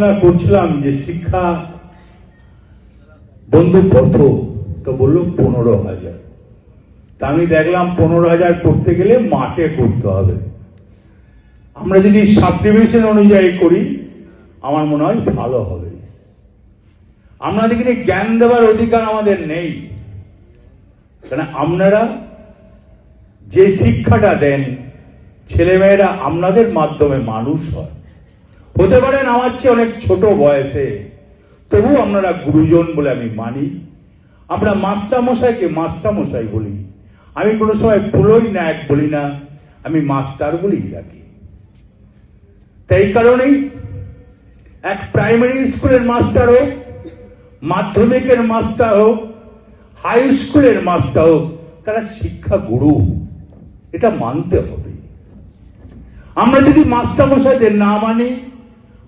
আলোচনা করছিলাম যে শিক্ষা বন্ধু কত তো বলল পনেরো হাজার। তা আমি দেখলাম পনেরো হাজার করতে গেলে মাঠে করতে হবে। আমরা যদি সাব ডিভিশন অনুযায়ী করি, আমার মনে হয় ভালো হবে। আমরা দেখি জ্ঞান দেওয়ার অধিকার আমাদের নেই। কেন আপনারা যে শিক্ষাটা দেন, ছেলেমেয়েরা আপনাদের মাধ্যমে মানুষ হয়। হতে পারেন আমার অনেক ছোট বয়সে। তবু আপনারা গুরুজন বলে আমি মানি। আমরা মাস্টার মশাইকে মাস্টার মশাই বলি। আমি কোনো সময় পুলোই নায়ক বলি না, আমি মাস্টার বলেই ডাকি। তাই কারণেই এক প্রাইমারি স্কুলের মাস্টার হোক, মাধ্যমিকের মাস্টার হোক, হাই স্কুলের মাস্টার হোক, তারা শিক্ষা গুরু। এটা মানতে হবে। আমরা যদি মাস্টারমশাইদের না মানি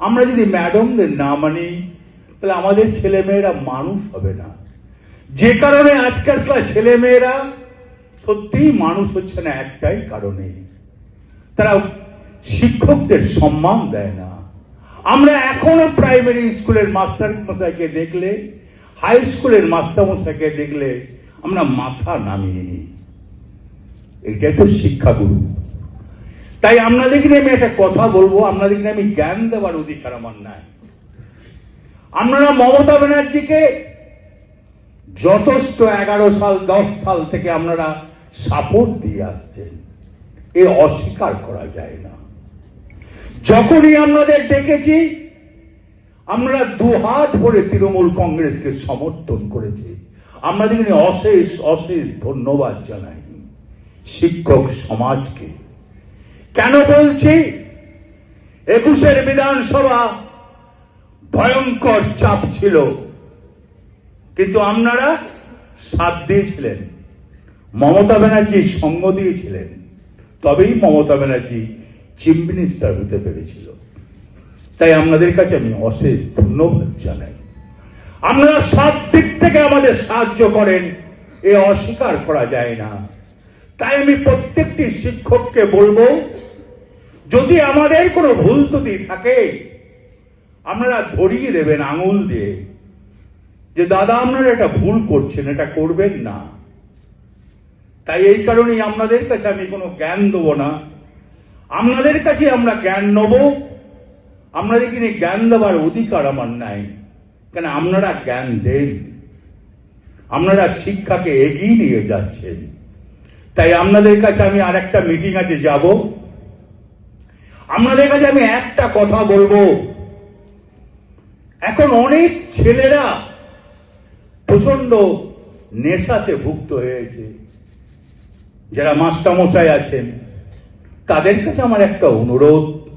আমরা যদি ম্যাডামদের না মানি, তাহলে আমাদের ছেলে মেয়েরা মানুষ হবে না। যে কারণে আজকালকার ছেলে মেয়েরা সত্যিই মানুষ হচ্ছে না, একটাই কারণে। তারা শিক্ষকদের সম্মান দেয় না। আমরা এখনও প্রাইমারি স্কুলের মাস্টার মশাইকে দেখলে হাই স্কুলের মাস্টার মশাইকে দেখলে আমরা মাথা নামিয়ে নিই। এটাই তো শিক্ষাগুরু। তাই আপনাদেরকে আমি একটা কথা বলব, আপনাদেরকে আমি জ্ঞান দেওয়ার অধিকার আমার নাই। আপনারা মমতা ব্যানার্জিকে যথেষ্ট এগারো সাল, দশ সাল থেকে আপনারা সাপোর্ট দিয়ে আসছেন, এ অস্বীকার করা যায় না। যখনই আপনাদের ডেকেছি, আমরা দুহাত ভরে তৃণমূল কংগ্রেসকে সমর্থন করেছি। আপনাদেরকে অশেষ অশেষ ধন্যবাদ জানাই। শিক্ষক সমাজকে কেন বলছি? একুশের বিধানসভা ভয়ঙ্কর চাপ ছিল। কিন্তু আপনারা সাথ দিয়েছিলেন। মমতা ব্যানার্জি সঙ্গ দিয়েছিলেন। তবেই মমতা ব্যানার্জি চিফ মিনিস্টার হতে পেরেছিল। তাই আপনাদের কাছে আমি অশেষ ধন্যবাদ জানাই। আপনারা সব দিক থেকে আমাদের সাহায্য করেন, এ অস্বীকার করা যায় না। তাই আমি প্রত্যেকটি শিক্ষককে বলব যদি আমাদের কোনো ভুল ত্রুটি থাকে আপনারা ধরিয়ে দেবেন আঙুল দিয়ে যে, দাদা, আপনারা এটা ভুল করছেন, এটা করবেন না। তাই এই কারণেই আপনাদের কাছে আমি কোনো জ্ঞান দেবো না। আপনাদের কাছে আমরা জ্ঞান নেব। আপনাদেরকে নিয়ে জ্ঞান দেওয়ার অধিকার আমার নাই। কেন, আপনারা জ্ঞান দেন। আপনারা শিক্ষাকে এগিয়ে নিয়ে যাচ্ছেন। তাই আপনাদের কাছে আমি আর একটা মিটিং আছে, যাব। আপনাদের কাছে আমি একটা কথা বলব। এখন অনেক ছেলেরা প্রচণ্ড নেশাতে ভুক্ত হয়েছে। যারা মাস্টারমশাই আছেন, তাদের কাছে আমার একটা অনুরোধ।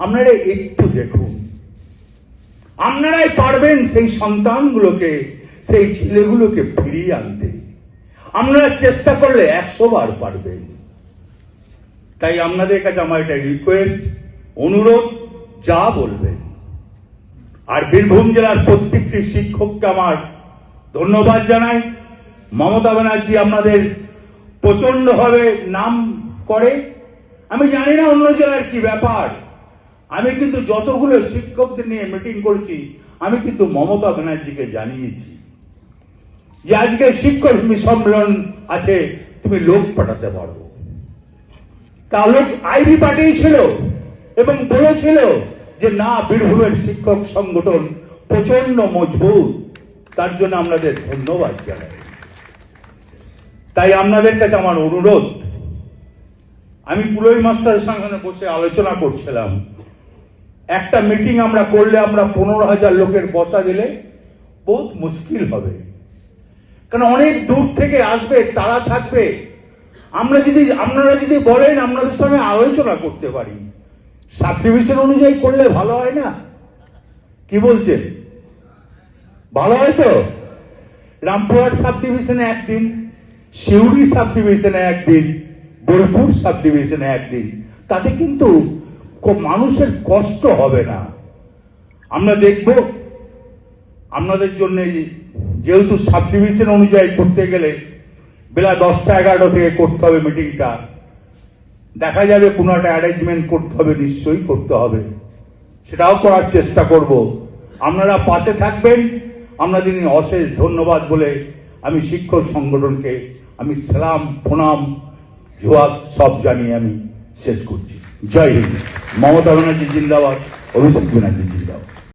আপনারা একটু দেখুন। আপনারাই পারবেন সেই সন্তানগুলোকে, সেই ছেলেগুলোকে ফিরিয়ে আনতে। আপনারা চেষ্টা করলে একশো বার পারবেন। তাই আপনাদের কাছে আমার এটা রিকোয়েস্ট অনুরোধ, যা বলবেন আর বীরভূম জেলার প্রত্যেকটি শিক্ষককে আমার ধন্যবাদ জানাই। মমতা ব্যানার্জি আপনাদের প্রচণ্ড ভাবে নাম করে। আমি জানি না অন্য জেলার কি ব্যাপার। আমি কিন্তু যতগুলো শিক্ষকদের নিয়ে মিটিং করেছি, আমি কিন্তু মমতা ব্যানার্জিকে জানিয়েছি যে আজকে শিক্ষক সম্মেলন আছে, তুমি লোক পাঠাতে পারো। তা লোক আইডি পাঠিয়েছিল এবং বলেছিল যে না, বীরভূমের শিক্ষক সংগঠন প্রচণ্ড মজবুত। তার জন্য আপনাদের ধন্যবাদ জানাই। তাই আপনাদের কাছে আমার অনুরোধ, আমি পুরোই মাস্টারের সঙ্গে বসে আলোচনা করছিলাম। একটা মিটিং আমরা করলে আমরা পনেরো হাজার লোকের বসা দিলে বহুত মুশকিল হবে। কারণ অনেক দূর থেকে আসবে, তারা থাকবে। আমরা যদি, আপনারা যদি বলেন আপনাদের সঙ্গে আলোচনা করতে পারি। সাব ডিভিশন অনুযায়ী করলে ভালো হয় না? কি বলছেন? ভালো হয় তো? রামপুরহাট সাব ডিভিশনে একদিন শিউরি সাব ডিভিশনে একদিন, বোলপুর সাব ডিভিশনে একদিন। তাতে কিন্তু মানুষের কষ্ট হবে না। আমরা দেখব, আপনাদের জন্য যেহেতু সাব ডিভিশন অনুযায়ী করতে গেলে বেলা দশটা এগারোটা থেকে করতে হবে মিটিংটা। দেখা যাবে কোনো একটা অ্যারেঞ্জমেন্ট করতে হবে, নিশ্চয়ই করতে হবে। সেটাও করার চেষ্টা করব। আপনারা পাশে থাকবেন। আপনাদের অশেষ ধন্যবাদ বলে আমি শিক্ষক সংগঠনকে আমি সালাম, প্রণাম, জোয়াব সব জানিয়ে আমি শেষ করছি। জয় হিন্দ। মমতা ব্যানার্জি জিন্দাবাদ, অভিষেক ব্যানার্জি